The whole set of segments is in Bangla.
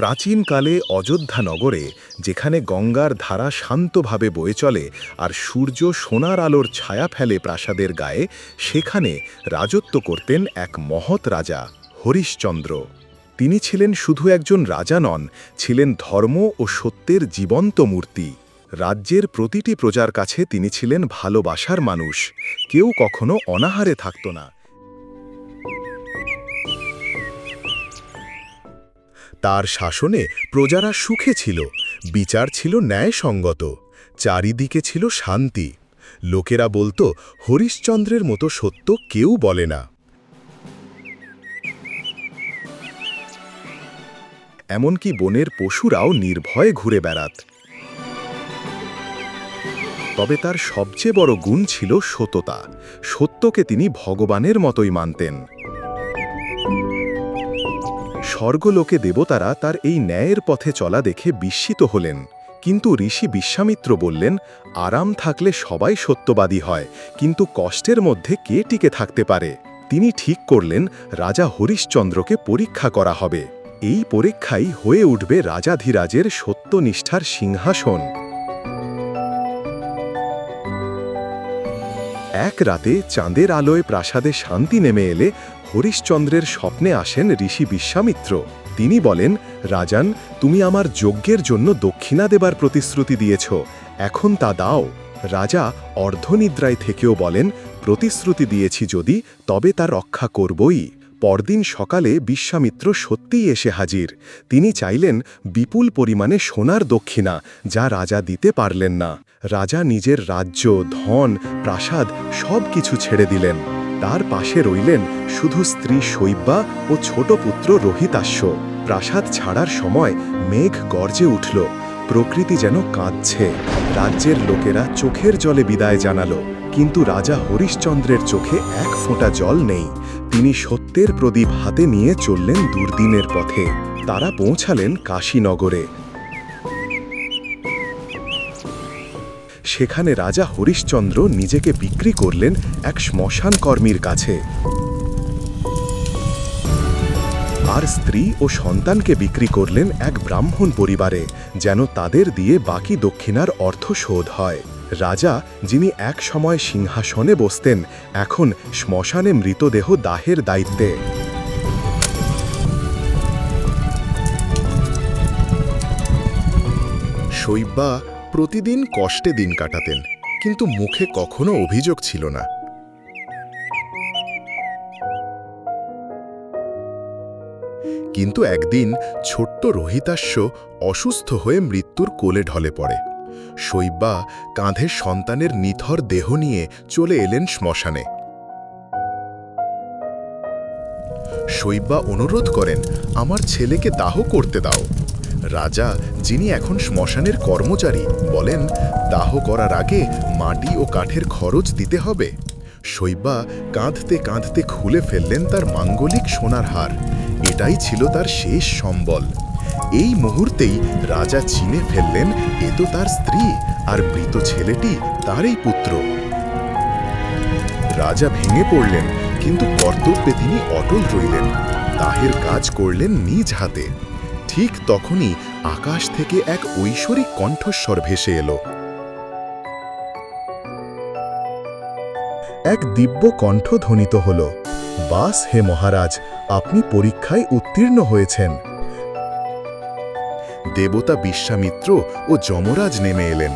প্রাচীনকালে অযোধ্যা নগরে যেখানে গঙ্গার ধারা শান্তভাবে বয়ে চলে আর সূর্য সোনার আলোর ছায়া ফেলে প্রাসাদের গায়ে, সেখানে রাজত্ব করতেন এক মহৎ রাজা, হরিশ্চন্দ্র। তিনি ছিলেন শুধু একজন রাজা নন, ছিলেন ধর্ম ও সত্যের জীবন্ত মূর্তি। রাজ্যের প্রতিটি প্রজার কাছে তিনি ছিলেন ভালোবাসার মানুষ। কেউ কখনো অনাহারে থাকত না। তার শাসনে প্রজারা সুখে ছিল। বিচার ছিল ন্যায়সঙ্গত, চারিদিকে ছিল শান্তি। লোকেরা বলতো, হরিশ্চন্দ্রের মতো সত্য কেউ বলে না। এমনকি বনের পশুরাও নির্ভয়ে ঘুরে বেড়াত। তবে তার সবচেয়ে বড় গুণ ছিল সততা। সত্যকে তিনি ভগবানের মতোই মানতেন। স্বর্গলোকে দেবতারা তার এই ন্যায়ের পথে চলা দেখে বিস্মিত হলেন। কিন্তু ঋষি বিশ্বামিত্র বললেন, আরাম থাকলে সবাই সত্যবাদী হয়, কিন্তু কষ্টের মধ্যে কে টিকে থাকতে পারে? তিনি ঠিক করলেন, রাজা হরিশ্চন্দ্রকে পরীক্ষা করা হবে। এই পরীক্ষাই হয়ে উঠবে রাজাধিরাজের সত্যনিষ্ঠার সিংহাসন। এক রাতে চাঁদের আলোয় প্রাসাদে শান্তি নেমে এলে হরিশ্চন্দ্রের স্বপ্নে আসেন ঋষি বিশ্বামিত্র। তিনি বলেন, রাজান, তুমি আমার যজ্ঞের জন্য দক্ষিণা দেবার প্রতিশ্রুতি দিয়েছ। এখন তা দাও। রাজা অর্ধনিদ্রায় থেকেও বলেন, প্রতিশ্রুতি দিয়েছি যদি, তবে তা রক্ষা করবই। পরদিন সকালে বিশ্বামিত্র সত্যিই এসে হাজির। তিনি চাইলেন বিপুল পরিমাণে সোনার দক্ষিণা, যা রাজা দিতে পারলেন না। রাজা নিজের রাজ্য, ধন, প্রাসাদ সব কিছু ছেড়ে দিলেন। তার পাশে রইলেন শুধু স্ত্রী শৈব্যা ও ছোট পুত্র রোহিতাস্য প্রাসাদ ছাড়ার সময় মেঘ গর্জে উঠল। প্রকৃতি যেন কাঁদছে। রাজ্যের লোকেরা চোখের জলে বিদায় জানালো। কিন্তু রাজা হরিশ্চন্দ্রের চোখে এক ফোঁটা জল নেই। তিনি সত্যের প্রদীপ হাতে নিয়ে চললেন দুর্দিনের পথে। তারা পৌঁছালেন কাশীনগরে। সেখানে রাজা হরিশ্চন্দ্র নিজেকে বিক্রি করলেন এক শ্মশান কর্মীর কাছে। আর স্ত্রী ও সন্তানকে বিক্রি করলেন এক ব্রাহ্মণ পরিবারে, যেন তাদের দিয়ে বাকি দক্ষিণার অর্থ শোধ হয়। রাজা, যিনি এক সময় সিংহাসনে বসতেন, এখন শ্মশানে মৃতদেহ দাহের দায়িত্বে। শৈব্যা প্রতিদিন কষ্টে দিন কাটাতেন, কিন্তু মুখে কখনো অভিযোগ ছিল না। কিন্তু একদিন ছোট্ট রোহিতাস্য অসুস্থ হয়ে মৃত্যুর কোলে ঢলে পড়ে। শৈব্যা কাঁধে সন্তানের নিথর দেহ নিয়ে চলে এলেন শ্মশানে। শৈব্যা অনুরোধ করেন, আমার ছেলেকে দাহ করতে দাও। রাজা, যিনি এখন শ্মশানের কর্মচারী, বলেন, দাহ করার আগে মাটি ও কাঠের খরচ দিতে হবে। শৈব্যা কাঁদতে কাঁদতে খুলে ফেললেন তার মাঙ্গলিক সোনার হার। এটাই ছিল তার শেষ সম্বল। এই মুহূর্তেই রাজা চিনে ফেললেন, এ তো তার স্ত্রী, আর মৃত ছেলেটি তারই পুত্র। রাজা ভেঙে পড়লেন, কিন্তু কর্তব্যে তিনি অটল রইলেন। দাহের কাজ করলেন নিজ হাতে। ঠিক তখনই আকাশ থেকে এক ঐশ্বরিক কণ্ঠস্বর ভেসে এলো। এক দিব্য কণ্ঠ ধ্বনিত হল, বাস হে মহারাজ, আপনি পরীক্ষায় উত্তীর্ণ হয়েছেন। দেবতা বিশ্বামিত্র ও যমরাজ নেমে এলেন।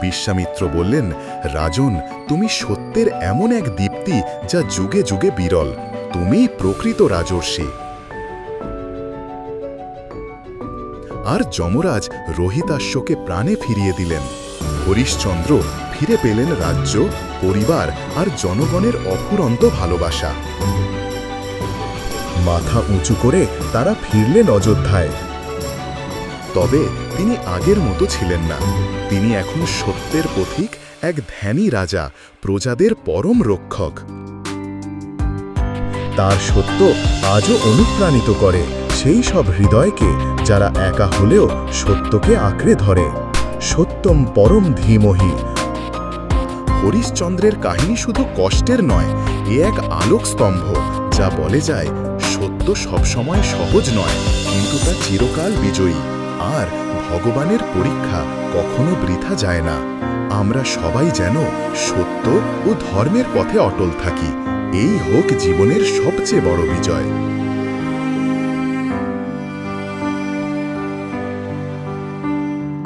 বিশ্বামিত্র বললেন, রাজন, তুমি সত্যের এমন এক দীপ্তি যা যুগে যুগে বিরল। তুমি প্রকৃত রাজর্ষি। আর যমরাজ রোহিতাশ্বকে প্রাণে ফিরিয়ে দিলেন। হরিশ্চন্দ্র ফিরে পেলেন রাজ্য, পরিবার আর জনগণের অফুরন্ত ভালোবাসা। মাথা উঁচু করে তারা ফিরলেন অযোধ্যায়। তবে তিনি আগের মতো ছিলেন না। তিনি এখন সত্যের পথিক, এক ধ্যানী রাজা, প্রজাদের পরম রক্ষক। তার সত্য আজও অনুপ্রাণিত করে সেই সব হৃদয়কে যারা একা হলেও সত্যকে আঁকড়ে ধরে, সত্যম পরম ধীমহি। হরিশ্চন্দ্রের কাহিনী শুধু কষ্টের নয়, এ এক আলোক স্তম্ভ, যা বলে যায়, সত্য সবসময় সহজ নয়, কিন্তু তা চিরকাল বিজয়ী। আর ভগবানের পরীক্ষা কখনো বৃথা যায় না। আমরা সবাই যেন সত্য ও ধর্মের পথে অটল থাকি, এই হোক জীবনের সবচেয়ে বড় বিজয়।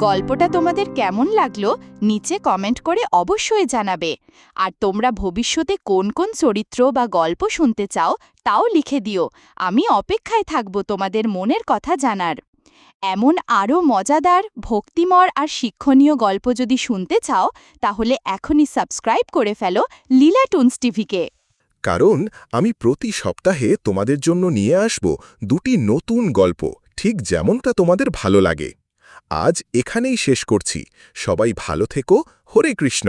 গল্পটা তোমাদের কেমন লাগল, নিচে কমেন্ট করে অবশ্যই জানাবে। আর তোমরা ভবিষ্যতে কোন কোন চরিত্র বা গল্প শুনতে চাও, তাও লিখে দিও। আমি অপেক্ষায় থাকব তোমাদের মনের কথা জানার। এমন আরও মজাদার, ভক্তিমর আর শিক্ষণীয় গল্প যদি শুনতে চাও, তাহলে এখনই সাবস্ক্রাইব করে ফেলো লীলা টুনস টিভিকে কারণ আমি প্রতি সপ্তাহে তোমাদের জন্য নিয়ে আসব দুটি নতুন গল্প, ঠিক যেমনটা তোমাদের ভালো লাগে। আজ এখানেই শেষ করছি। সবাই ভালো থেকো। হরে কৃষ্ণ।